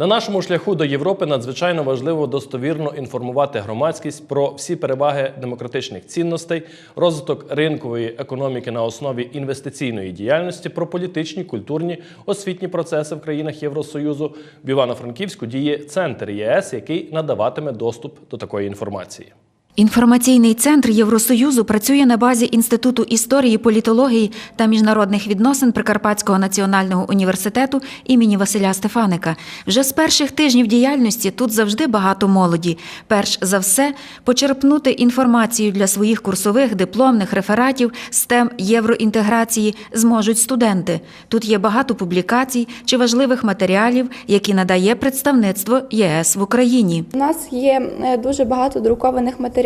На нашому шляху до Європи надзвичайно важливо достовірно інформувати громадськість про всі переваги демократичних цінностей, розвиток ринкової економіки на основі інвестиційної діяльності, про політичні, культурні, освітні процеси в країнах Євросоюзу. В Івано-Франківську діє центр ЄС, який надаватиме доступ до такої інформації. Інформаційний центр Євросоюзу працює на базі Інституту історії, політології та міжнародних відносин Прикарпатського національного університету імені Василя Стефаника. Вже з перших тижнів діяльності тут завжди багато молоді. Перш за все, почерпнути інформацію для своїх курсових дипломних рефератів з тем євроінтеграції зможуть студенти. Тут є багато публікацій чи важливих матеріалів, які надає представництво ЄС в Україні. У нас є е, дуже багато друкованих матеріалів,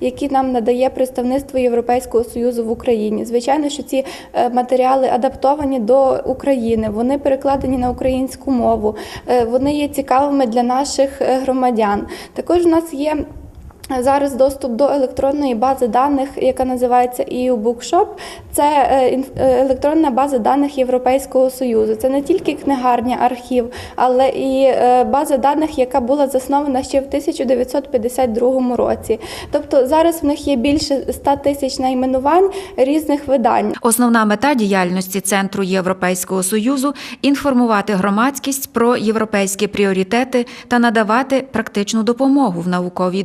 які нам надає представництво Європейського союзу в Україні. Звичайно, що ці е, матеріали адаптовані до України, вони перекладені на українську мову, е, вони є цікавими для наших е, громадян. Також у нас є. Зараз доступ до електронної бази даних, яка називається EU Bookshop. Це е, е, електронна база даних Європейського союзу. Це не тільки книгарня, архів, але і е, база даних, яка була заснована ще в 1952 році. Тобто зараз в них є більше 100 тисяч найменувань різних видань. Основна мета діяльності Центру Європейського союзу інформувати громадськість про європейські пріоритети та надавати практичну допомогу в науковій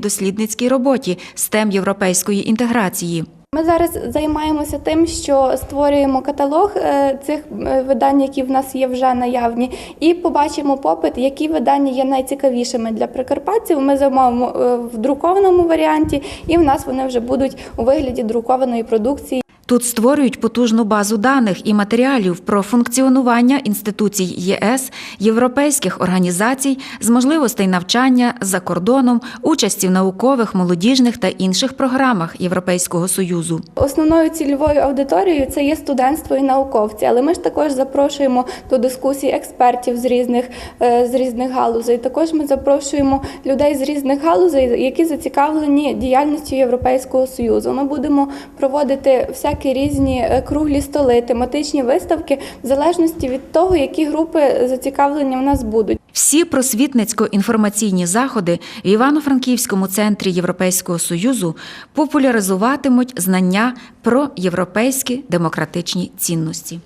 дослідницькій роботі з тем європейської інтеграції. Ми зараз займаємося тим, що створюємо каталог е, цих е, видань, які в нас є вже наявні, і побачимо попит, які видання є найцікавішими для прикарпатців. Ми замовимо е, в друкованому варіанті, і в нас вони вже будуть у вигляді друкованої продукції. Тут створюють потужну базу даних і матеріалів про функціонування інституцій ЄС, європейських організацій з можливостей навчання за кордоном, участі в наукових, молодіжних та інших програмах Європейського союзу. Основною цільовою аудиторією це є студентство і науковці, але ми ж також запрошуємо до дискусій експертів з різних е, з різних галузей. Також ми запрошуємо людей з різних галузей, які зацікавлені діяльністю Європейського союзу. Ми будемо проводити всякі різні е, круглі столи, тематичні виставки, в залежності від того, які групи зацікавлення в нас будуть. Всі просвітницько-інформаційні заходи в Івано-Франківському центрі Європейського союзу популяризуватимуть знання про європейські демократичні цінності.